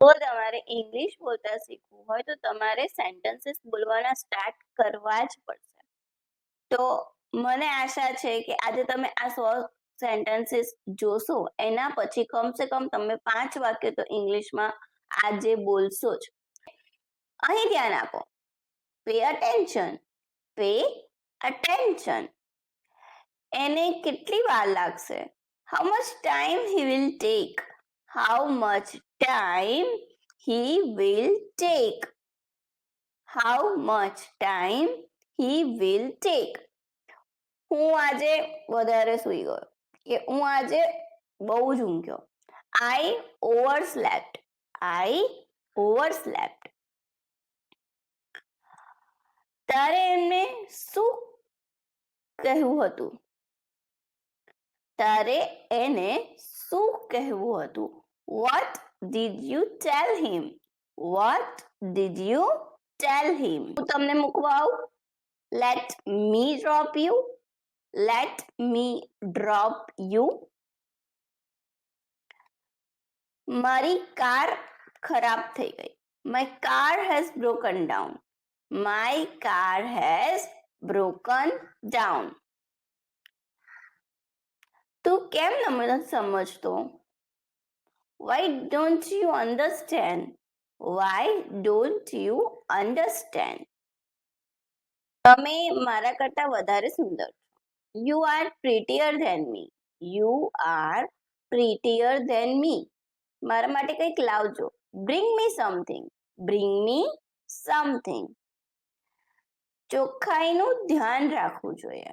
તો તમારે ઇંગ્લિશ બોલતા શીખવું હોય તો તમારે સેન્ટેન્સીસ બોલવાના સ્ટાર્ટ કરવા જ પડશે. તો મને આશા છે કે આજે તમે આ સો સેન્ટેન્સીસ જોશો, એના પછી કમસે કમ તમે પાંચ વાક્ય તો ઇંગ્લિશમાં આજે બોલશો જ. અહીં ધ્યાન આપો. પે અટેન્શન પે અટેન્શન એને કેટલી વાર લાગશે? How much time he will take how much time he will take how much time he will take હું આજે વધારે સૂઈ ગયો કે હું આજે બહુ જ ઊંઘ્યો I overslept I overslept તારે એમને શું કહેવું હતું તારે એને શું કહેવું હતું what did you tell him what did you tell him હું તમને મૂકવા આવું let me drop you let me drop you મારી કાર ખરાબ થઈ ગઈ my car has broken down my car has broken down તું કેમ નથી સમજતો why don't you understand? Why don't you understand? તમે મારા કરતા વધારે સુંદર છો. You are prettier than me you are prettier than me મારા માટે કંઈક લાવજો. Bring me something bring me something ચોખ્ખાઈનું ધ્યાન રાખવું જોઈએ.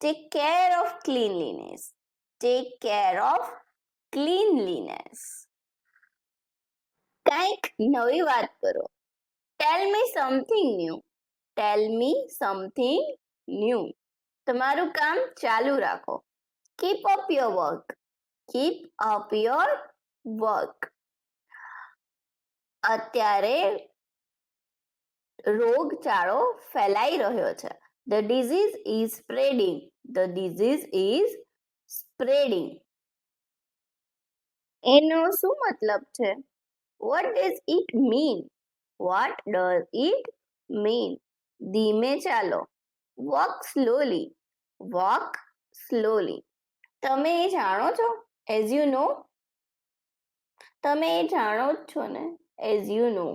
Take care of cleanliness take care of cleanliness કંઈક નવી વાત કરો. Tell me something new tell me something new તમારું કામ ચાલુ રાખો. Keep up your work keep up your work અત્યારે રોગચાળો ફેલાઈ રહ્યો છે. The disease is spreading the disease is spreading એનો શું મતલબ છે what does it mean what does it mean ધીમે ચાલો વોક સ્લોલી વોક સ્લોલી તમે એ જાણો છો એઝ યુ નો તમે એ જાણો જ છો ને એઝ યુ નો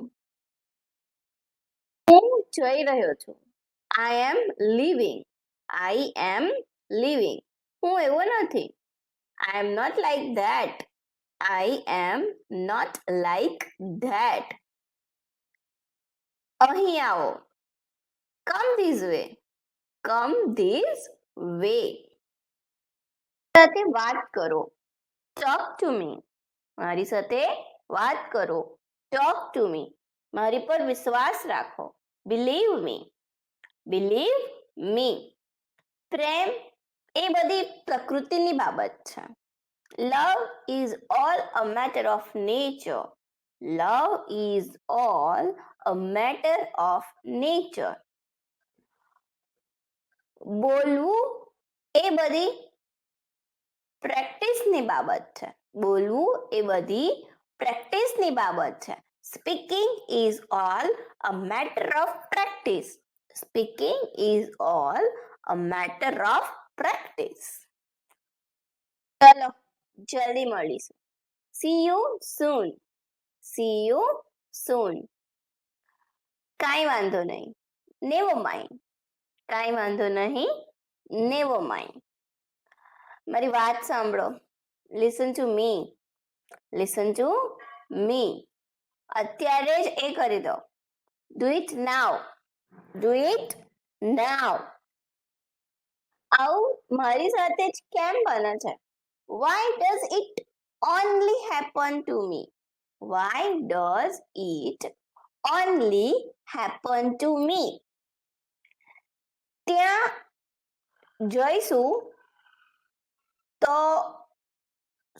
હું જઈ રહ્યો છું આઈ એમ લિવિંગ આઈ એમ લિવિંગ હું એવો નથી I am not like that I am not like that અહીં આવો come this way come this way સાથે વાત કરો ટોક ટુ મી મારી સાથે વાત કરો ટોક ટુ મી મારી પર વિશ્વાસ રાખો બિલીવ મી બિલીવ મી પ્રેમ એ બધી પ્રકૃતિની બાબત છે love is all a matter of nature love is all a matter of nature બોલવું એ બધી પ્રેક્ટિસની બાબત છે બોલવું એ બધી પ્રેક્ટિસની બાબત છે speaking is all a matter of practice speaking is all a matter of practice ચલો જલ્દી મળીશું. See you soon see you soon કાંઈ વાંધો નહીં. નેવો માઇન્ડ કાંઈ વાંધો નહીં. નેવો માઇન્ડ મારી વાત સાંભળો. Listen to me listen to me અત્યારે જ એ કરી દો. Do it now do it now આવું મારી સાથે જ કેમ બને છે? why does it only happen to me why does it only happen to me ત્યાં જઈશું તો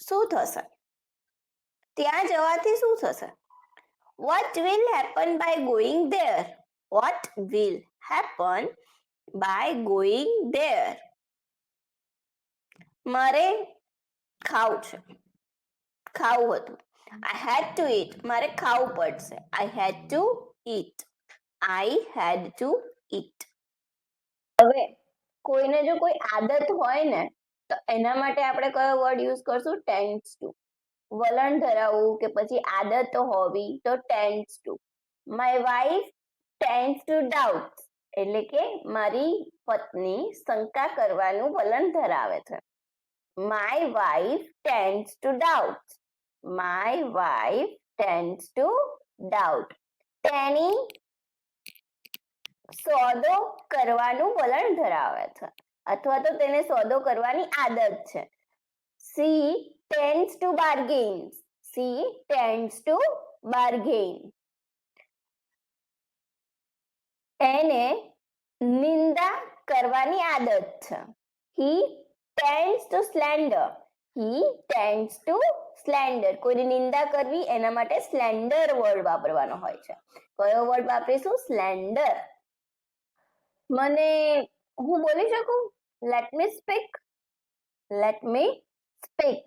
શું થશે ત્યાં જવાથી શું થશે what will happen by going there what will happen by going there મારે ખાવું છે. ખાવું હતું. આઈ હેડ ટુ ઈટ મારે ખાવું પડશે. આઈ હેડ to eat I head to eat હવે કોઈને જો કોઈ આદત હોય ને, તો એના માટે આપણે કયો વર્ડ યુઝ કરશું? ટેન્સ ટુ વલણ ધરાવવું કે પછી આદત હોવી, તો tends to my wife tends to doubt એટલે કે મારી પત્ની શંકા કરવાનું વલણ ધરાવે છે. My wife tends to doubt. My wife tends to doubt. તેની સોદો કરવાનું વલણ ધરાવે છે. અથવા તો તેને સોદો કરવાની આદત છે. She tends to bargain she tends to bargain એને નિંદા કરવાની આદત છે. He tends to slander he tends to slander કોઈની નિંદા કરવી એના માટે સ્લેન્ડર વર્ડ વાપરવાનો હોય છે. કયો વર્ડ વાપરીશું? સ્લેન્ડર મને, હું બોલી શકું? Let me speak let me speak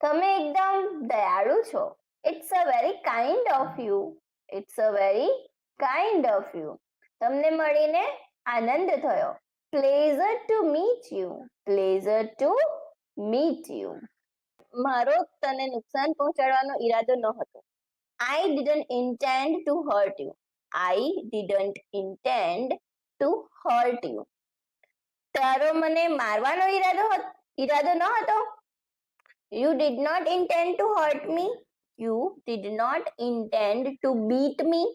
તમે એકદમ દયાળુ છો. It's a very kind of you it's a very kind of you તમને મળીને આનંદ થયો. pleasure to meet you pleasure to meet you મારો તને નુકસાન પહોંચાડવાનો ઈરાદો ન હતો I didn't intend to hurt you I didn't intend to hurt you તારો મને મારવાનો ઈરાદો હત- ઈરાદો ન હતો you did not intend to hurt me you did not intend to beat me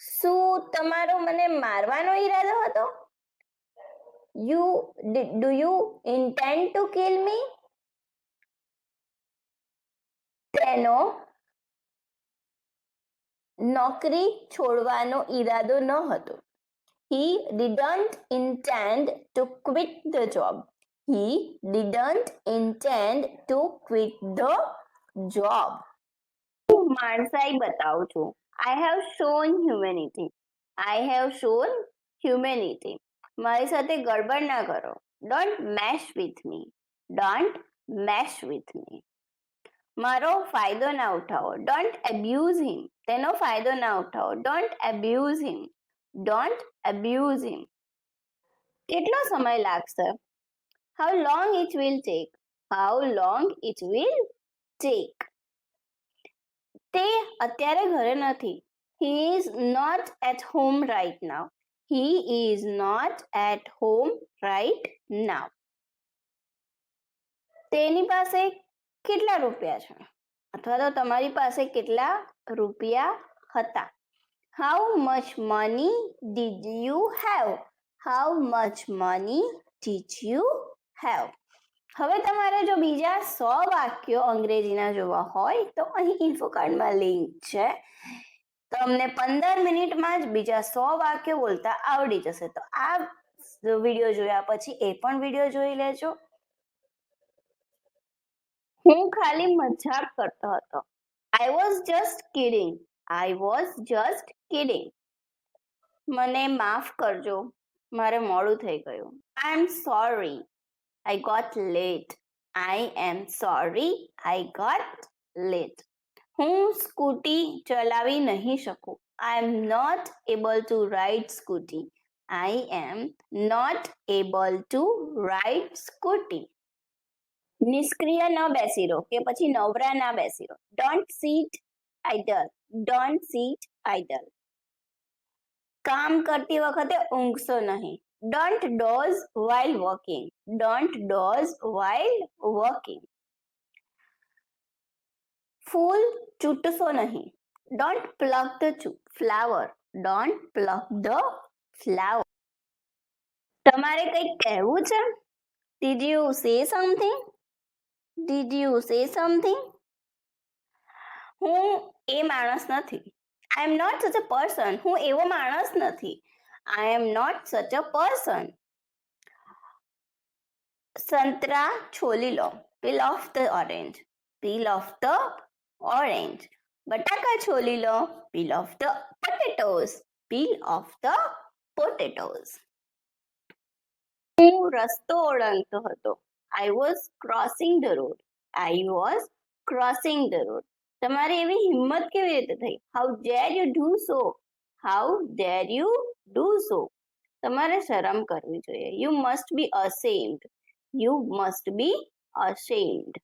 શું તમારો મને મારવાનો ઈરાદો હતો? You do you intend to kill me તેનો નોકરી છોડવાનો ઈરાદો ન હતો. He didn't intend to quit the job he didn't intend to quit the job હું માણસાઈ બતાવું છું. I have shown humanity I have shown humanity મારી સાથે ગડબડ ના કરો don't mess with me don't mess with me મારો ફાયદો ના ઉઠાવો ડોન્ટ એબ્યુઝ હિમ તેનો ફાયદો ના ઉઠાવો don't abuse him don't abuse him કેટલો સમય લાગશે how long it will take how long it will take તે અત્યારે ઘરે નથી he is not at home right now he is not at home right now તેની પાસે કેટલા રૂપિયા છે અથવા તો તમારી પાસે કેટલા રૂપિયા હતા how much money did you have how much money did you have હવે તમારે જો બીજા સો વાક્યો અંગ્રેજીના જોવા હોય, તો અહીં ઇન્ફો કાર્ડમાં લિંક છે તમને પંદર મિનિટમાં જ બીજા સો વાક્યો બોલતા આવડી જશે. તો આ વીડિયો જોયા પછી એ પણ વીડિયો જોઈ લેજો. હું ખાલી મજાક કરતો હતો. I was just kidding I was just kidding મને માફ કરજો. મારે મોડું થઈ ગયું. I am sorry I got late I am sorry I got late હું સ્કૂટી ચલાવી નહીં શકું I am not able to ride scooty I am not able to ride scooty નિષ્ક્રિય ન બેસી રહો કે પછી નવરા ના બેસી રહો don't sit idle don't sit idle કામ કરતી વખતે ઊંઘશો નહીં don't doze while walking don't doze while walking ફૂલ ચૂંટશો નહીં don't pluck the flower don't pluck the flower તમારે કંઈક કહેવું છે did you say something did you say something હું એ માણસ નથી આઈ એમ નોટ સચ અ પર્સન હું એવો માણસ નથી I am not such a person સંતરા છોલી law peel off the orange peel off the orange બટાકા છોલી લો peel off the potatoes peel off the potatoes હું રસ્તો ઓળંગતો હતો I was crossing the road I was crossing the road તમારે એવી હિંમત કેવી રીતે થઈ how dare you do so how dare you do so તમારે શરમ કરવી જોઈએ. You must be ashamed you must be ashamed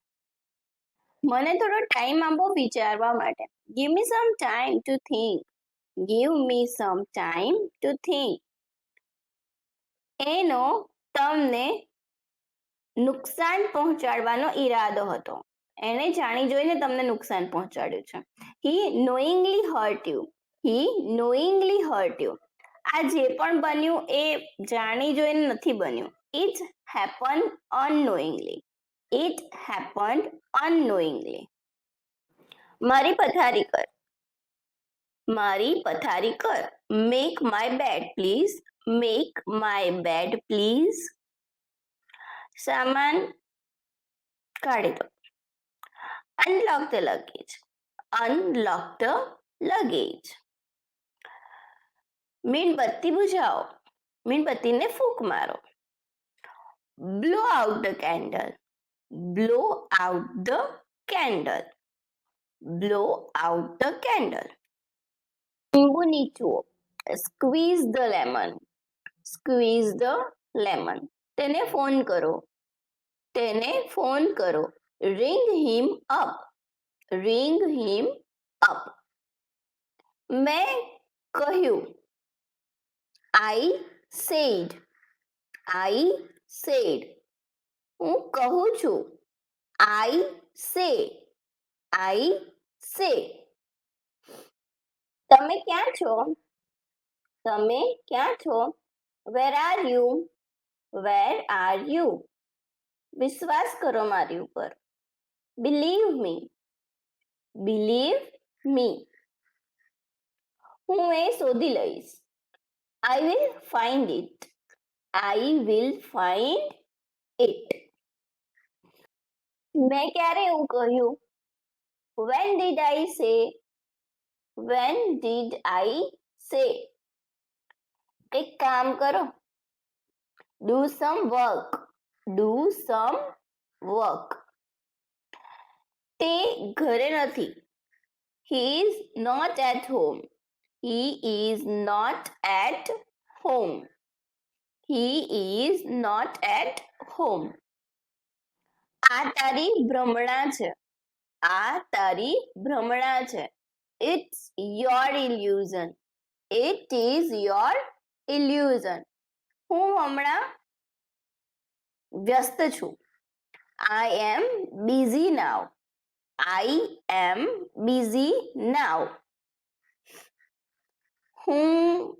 મને થોડો ટાઈમ આપો વિચારવા માટે. Give me some time to think give me some time to think એનો તમને નુકસાન પહોંચાડવાનો ઈરાદો હતો. એણે જાણી જોઈને તમને નુકસાન પહોંચાડ્યું છે. He knowingly hurt you he knowingly hurt you આ જે પણ બન્યું એ જાણી જોઈને નથી બન્યું. It happen unknowingly it happen unknowingly મારી પથારી કર. મારી પથારી કર. Make my bed please make my bed please સામાન કાઢી દો. Unlock the luggage unlock the luggage મીણબત્તી બુઝાવો મીણબત્તીને ફૂંક મારો blow out the candle blow out the candle blow out the candle લીંબુ નીચવો squeeze the lemon squeeze the lemon તેને phone કરો તેને phone કરો ring him up ring him up મેં કહ્યું I said I said હું કહું છું આઈ સે આઈ સે તમે ક્યાં છો તમે ક્યાં છો where are you where are you વિશ્વાસ કરો મારી ઉપર બિલીવ મી બિલીવ મી હું એ શોધી લઈશ I will find it I will find it મેં ક્યારે એવું કહ્યું વેન ડીડ આઈ સે વેન ડીડ આઈ સે એક કામ કરો do some work do some work તે ઘરે નથી he is not at home he is not at home he is not at home આ તારી ભ્રમણા છે આ તારી ભ્રમણા છે it's your illusion it is your illusion હું હમણાં વ્યસ્ત છું આઈ એમ બિઝી નાવ આઈ એમ બિઝી નાવ હું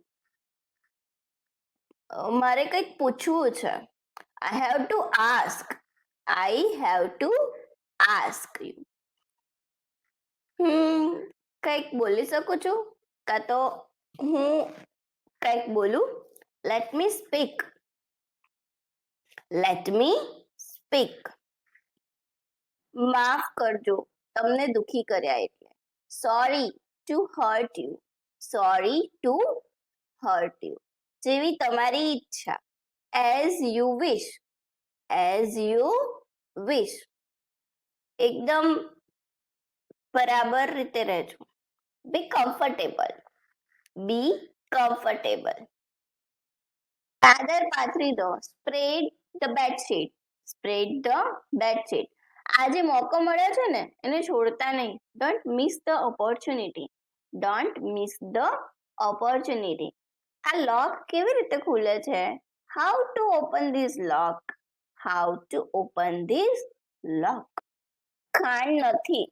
અ, મારે કંઈક પૂછવું છે I have to ask I have to ask you હું કંઈક બોલી શકું છું કાં તો હું કંઈક બોલું let me speak let me speak માફ કરજો તમને દુખી કર્યા એટલે sorry to hurt you sorry to hurt you. જેવી તમારી ઈચ્છા. As you wish. As you wish. એકદમ બરાબર રીતે રહેજો. Be comfortable. Be comfortable. ચાદર પાથરી દો. Spread the bedsheet. Spread the bedsheet. આ જે મોકો મળ્યો છે ને, એને છોડતા નહીં. Don't miss the opportunity. Don't miss the opportunity આ લોક કેવી રીતે ખુલે છે how to open this lock how to open this lock ખાંડ નથી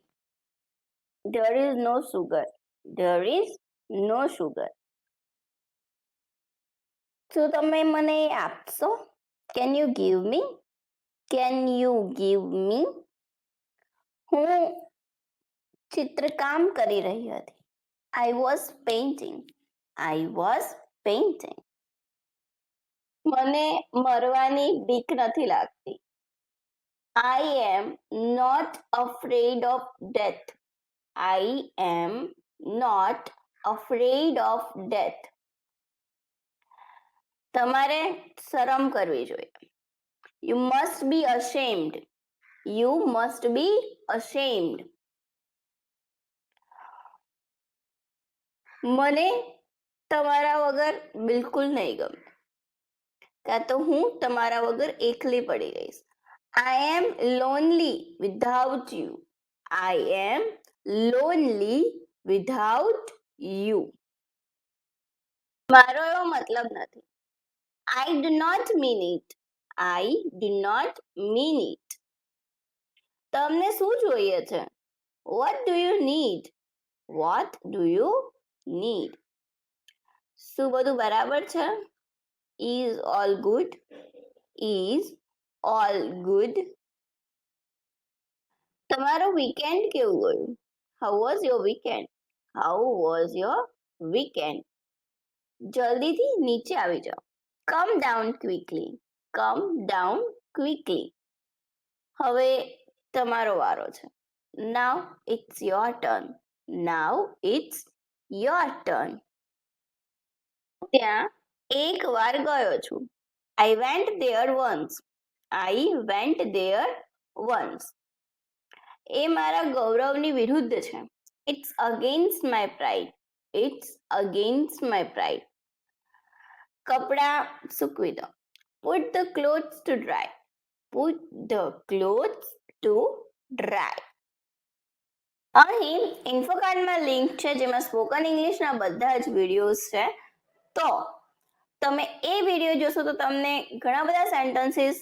there is no sugar there is no sugar શું તમે મને આપશો can you give me can you give me હું ચિત્રકામ કરી રહી હતી I was painting I was painting મને મરવાની બીક નથી લાગતી I am not afraid of death I am not afraid of death તમારે શરમ કરવી જોઈએ you must be ashamed you must be ashamed મને તમારા વગર બિલકુલ નહીં ગમે કાં તો હું તમારા વગર એકલી પડી ગઈશ I am lonely without you I am lonely without you મારો એવો મતલબ નથી I do not mean it I do not mean it તમને શું જોઈએ છે what do you need what do you need શું બધું બરાબર છે? Is all good is all good તમારો વીકેન્ડ કેવું ગયું? How was your weekend how was your weekend જલ્દીથી નીચે આવી જાઓ. Come down quickly come down quickly હવે તમારો વારો છે. Now it's your turn now it's your turn ત્યાં એક વાર ગયો છું. I went there once I went there once એ મારા ગૌરવની વિરુદ્ધ છે. It's against my pride it's against my pride કપડાં સૂકવી દો. Put the clothes to dry put the clothes to dry અહીં ઇન્ફોકાર્ડમાં લિંક છે, જેમાં સ્પોકન ઇંગ્લિશના બધા જ વિડીયોઝ છે. તો તમે એ વીડિયો જોશો તો તમને ઘણા બધા સેન્ટન્સીસ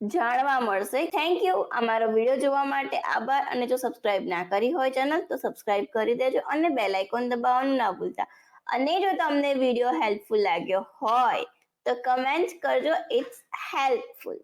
જાણવા મળશે. થેન્ક યુ અમારો વીડિયો જોવા માટે આભાર. અને જો સબસ્ક્રાઇબ ના કરી હોય ચેનલ તો સબસ્ક્રાઇબ કરી દેજો અને બેલ આઇકોન દબાવવાનું ના ભૂલતા. અને જો તમને વીડિયો હેલ્પફુલ લાગ્યો હોય, તો કમેન્ટ કરજો. It's helpful